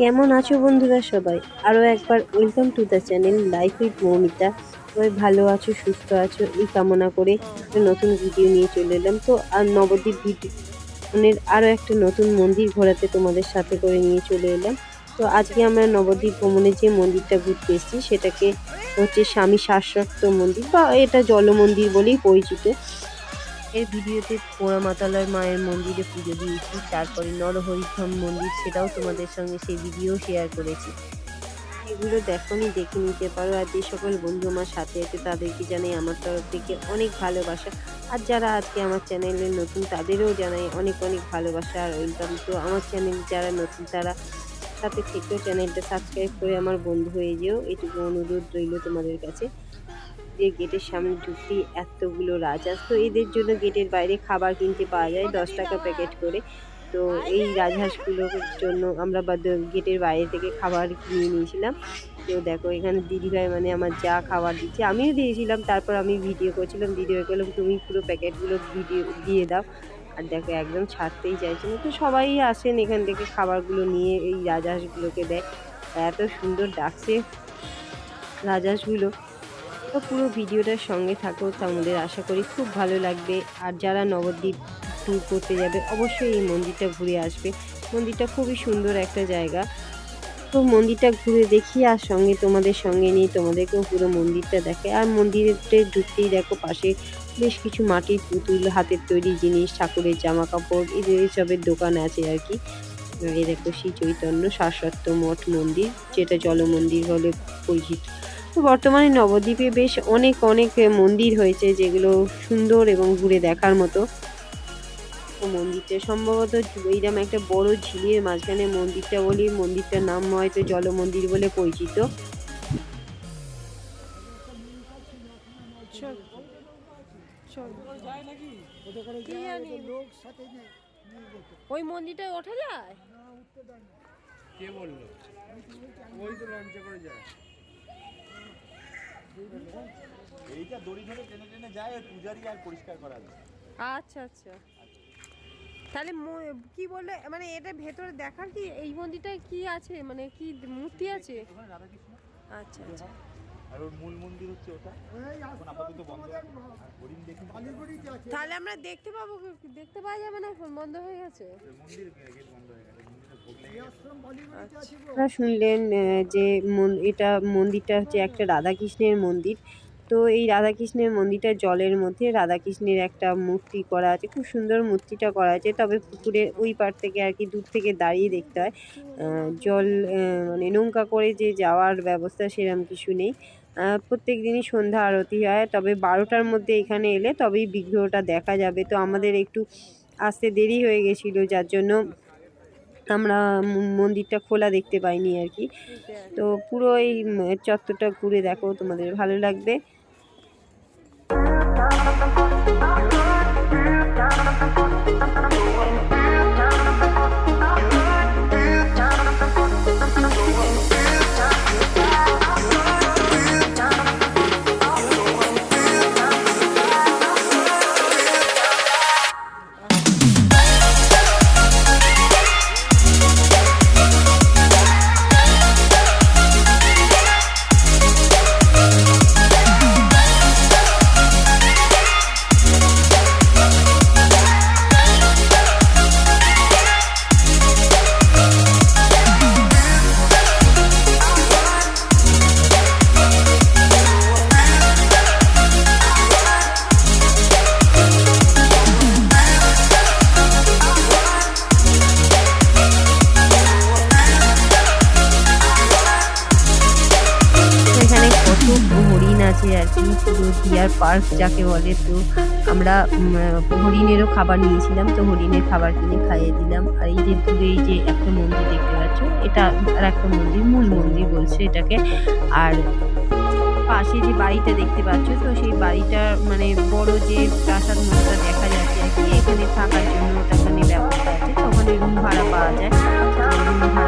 কেমন আছো বন্ধুরা সবাই? আরও একবার welcome to the channel life with Moumita সবাই ভালো আছো, সুস্থ আছো, এই কামনা করে একটা নতুন ভিডিও নিয়ে চলে এলাম। তো আর নবদ্বীপ ভিডিওনের আরও একটা নতুন মন্দির ঘোরাতে তোমাদের সাথে করে নিয়ে চলে এলাম। তো আজকে আমরা নবদ্বীপ ভ্রমণে যে মন্দিরটা ঘুরতে এসেছি, সেটাকে হচ্ছে স্বামী শাশ্বত মন্দির বা এটা জল মন্দির বলেই পরিচিত। এর ভিডিওতে পোড়ামাতালার মায়ের মন্দিরে পুজো দিয়েছি, তারপরে নরহরিধাম মন্দির, সেটাও তোমাদের সঙ্গে সেই ভিডিও শেয়ার করেছি। এগুলো দেখনি, দেখে নিতে পারো। আর যে সকল বন্ধু আমার সাথে আছে, তাদেরকে জানাই আমার তরফ থেকে অনেক ভালোবাসা। আর যারা আজকে আমার চ্যানেলে নতুন, তাদেরও জানাই অনেক অনেক ভালোবাসা। আর ওয়েলকাম তো আমার চ্যানেল যারা নতুন, তারা সাথে থেকেও চ্যানেলটা সাবস্ক্রাইব করে আমার বন্ধু হয়ে যেও। এটুকু অনুরোধ রইল তোমাদের কাছে। যে গেটের সামনে ঢুকতেই এতগুলো রাজহাঁস তো এদের জন্য গেটের বাইরে খাবার কিনতে পাওয়া যায়, দশ টাকা প্যাকেট করে। তো এই রাজহাঁসগুলোর জন্য আমরা গেটের বাইরে থেকে খাবার কিনে নিয়েছিলাম। তো দেখো এখানে দিদিভাই মানে আমার যা খাবার দিচ্ছে, আমিও দিয়েছিলাম, তারপর আমি ভিডিও করছিলাম ভিডিও করলাম তুমি পুরো প্যাকেটগুলো ভিডিও, দিয়ে দাও। আর দেখো একদম ছাড়তেই চাইছে না। তো সবাই আসেন এখান থেকে খাবারগুলো নিয়ে, এই রাজহাঁসগুলোকে দেয়। এত সুন্দর ডাকছে রাজহাঁসগুলো। তো পুরো ভিডিওটার সঙ্গে থাকো তোমাদের আশা করি খুব ভালো লাগবে। আর যারা নবদ্বীপ ট্যুর করতে যাবে, অবশ্যই এই মন্দিরটা ঘুরে আসবে। মন্দিরটা খুবই সুন্দর একটা জায়গা। তো মন্দিরটা ঘুরে দেখি আর সঙ্গে তোমাদের সঙ্গে নিয়ে তোমাদেরকেও পুরো মন্দিরটা দেখে। আর মন্দিরে ঢুকতেই দেখো পাশে বেশ কিছু মাটির পুতুল, হাতের তৈরি জিনিস, ঠাকুরের জামা কাপড় এইসবের দোকান আছে আর কি। এই দেখো শ্রী চৈতন্য শাশ্বত মঠ মন্দির, যেটা জল মন্দির বলে পরিচিত। তো বর্তমানে নবদ্বীপে বেশ অনেক অনেক মন্দির হয়েছে যেগুলো সুন্দর এবং ঘুরে দেখার মতো। মন্দিরটা সম্ভবত এইরকম একটা বড় ঝিলের মাঝখানে মন্দিরটা বলি মন্দিরটার নাম হয়তো জল মন্দির বলে পরিচিত। ওই মন্দিরটায় ওঠা যায়? কে বলল? ওই তো লঞ্চে করে যায়। এইটা দড়ি ধরে টেনে টেনে যায় ওই পূজারি আর পরিষ্কার করা যায়। আচ্ছা আচ্ছা। তাহলে কি বললে মানে এটা ভেতরে দেখার কি এই মন্দিরটায় কি আছে মানে কি মূর্তি আছে? রাধাকৃষ্ণ। আচ্ছা আচ্ছা। আর ওর মূল মন্দির হচ্ছে ওটা। এখন আপাতত বন্ধ। হরিণ দেখি তাহলে আমরা দেখতে পাবো দেখতে পাওয়া যাবে না এখন বন্ধ হয়ে গেছে? মন্দির গেট বন্ধ হয়ে গেছে। আপনারা শুনলেন যে এটা মন্দিরটা হচ্ছে একটা রাধাকৃষ্ণের মন্দির। তো এই রাধাকৃষ্ণের মন্দিরটা জলের মধ্যে, রাধাকৃষ্ণের একটা মূর্তি করা আছে, খুব সুন্দর মূর্তিটা করা আছে। তবে পুকুরের ওই পার থেকে আর কি দূর থেকে দাঁড়িয়ে দেখতে হয়। জল মানে নৌকা করে যে যাওয়ার ব্যবস্থা সেরকম কিছু নেই। প্রত্যেক দিনই সন্ধ্যা আরতি হয়, তবে বারোটার মধ্যে এখানে এলে তবেই বিগ্রহটা দেখা যাবে। তো আমাদের একটু আসতে দেরি হয়ে গেছিল, যার জন্য আমরা মন্দিরটা খোলা দেখতে পাইনি আর কি। তো পুরো এই চত্বরটা ঘুরে দেখো তোমাদের ভালো লাগবে। আছে আর কি। পুরো ডিয়ার পার্ক যাকে বলে, তো আমরা হরিণেরও খাবার নিয়েছিলাম। তো হরিণের খাবার কিনে খাইয়ে দিলাম। আর এই যে দূরে এই যে একটা মন্দির দেখতে পাচ্ছ, এটা আর একটা মন্দির, মূল মন্দির বলছে এটাকে। আর পাশে যে বাড়িটা দেখতে পাচ্ছ, তো সেই বাড়িটার মানে বড় যে প্রাসাদ মতটা দেখা যাচ্ছে আর কি, এখানে থাকার জন্য ওটাখানে ব্যবস্থা আছে। তো ওখানে রুম ভাড়া পাওয়া যায়। রুম ভাড়া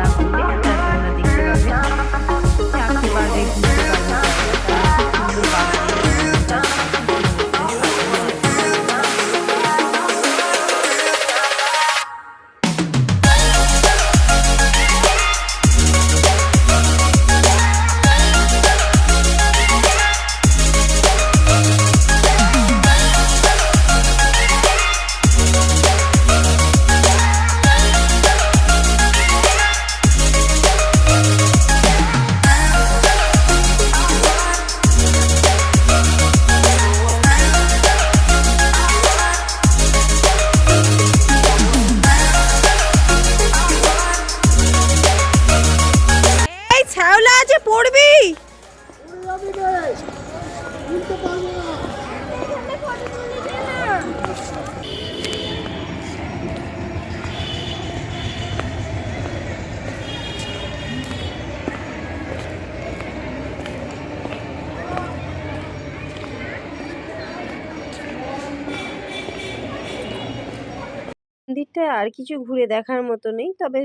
মন্দিরটা আর কিছু ঘুরে দেখার মতো নেই। তবে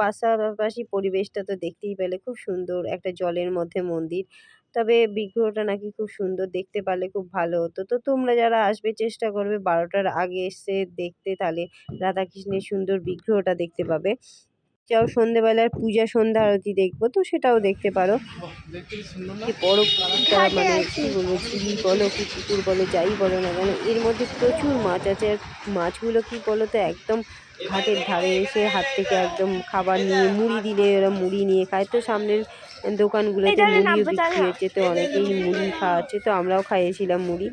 পাশাপাশি পরিবেশটা তো দেখতেই পেলে খুব সুন্দর একটা জলের মধ্যে মন্দির। তবে বিগ্রহটা নাকি খুব সুন্দর দেখতে পারলে খুব ভালো হতো। তো তোমরা যারা আসবে চেষ্টা করবে বারোটার আগে এসে দেখতে তাহলে রাধাকৃষ্ণের সুন্দর বিগ্রহটা দেখতে পাবে। যাও সন্ধেবেলার পূজা, সন্ধ্যা আরতি দেখব, তো সেটাও দেখতে পারো। বড় পুকুরটা মানে কী বলব বলো কি পুকুর বলো, যাই বলো না কেন, এর মধ্যে প্রচুর মাছ আছে মাছগুলো কি বলো তো, একদম ঘাটের ধারে এসে হাত থেকে একদম খাবার নিয়ে, মুড়ি দিলে ওরা মুড়ি নিয়ে খায়, তো সামনের দোকানগুলোতে মুড়িও বিক্রি হচ্ছে তো অনেকেই মুড়ি খাওয়াচ্ছে তো আমরাও খাইয়েছিলাম মুড়ি।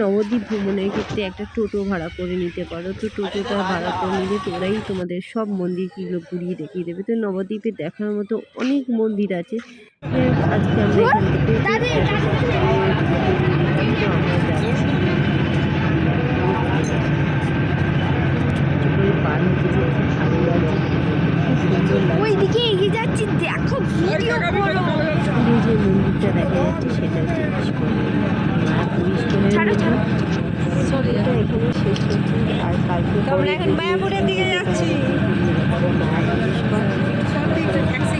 নবদ্বীপ ভ্রমণের ক্ষেত্রে একটা টোটো ভাড়া করে নিতে পারো তো টোটোটা ভাড়া করে নিলে তোরাই তোমাদের সব মন্দিরগুলো ঘুরিয়ে দেখিয়ে দেবে। তো নবদ্বীপে দেখার মতো অনেক মন্দির আছে। আজকে আমরা এখান থেকে তো আমরা যাচ্ছি। করে পার হতে যে কি ভালো লাগছে খুব সুন্দর লাগছে ওইদিকে এগিয়ে যাচ্ছি দেখো ভিডিও করো দূরে যে মন্দিরটা দেখা যাচ্ছে সেটা হচ্ছে ইস্কন আর ইস্কনের ছাড়ো, ছাড়ো। এটা এখানে শেষ করছি আর কালকে আমরা এখন মায়াপুরের দিকে যাচ্ছি।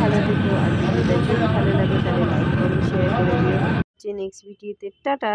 ভালো থেকো আর ভিডিওটা যদি ভালো লাগে তাহলে লাইক করো শেয়ার করে দিও যে নেক্সট ভিডিওতে টাটা।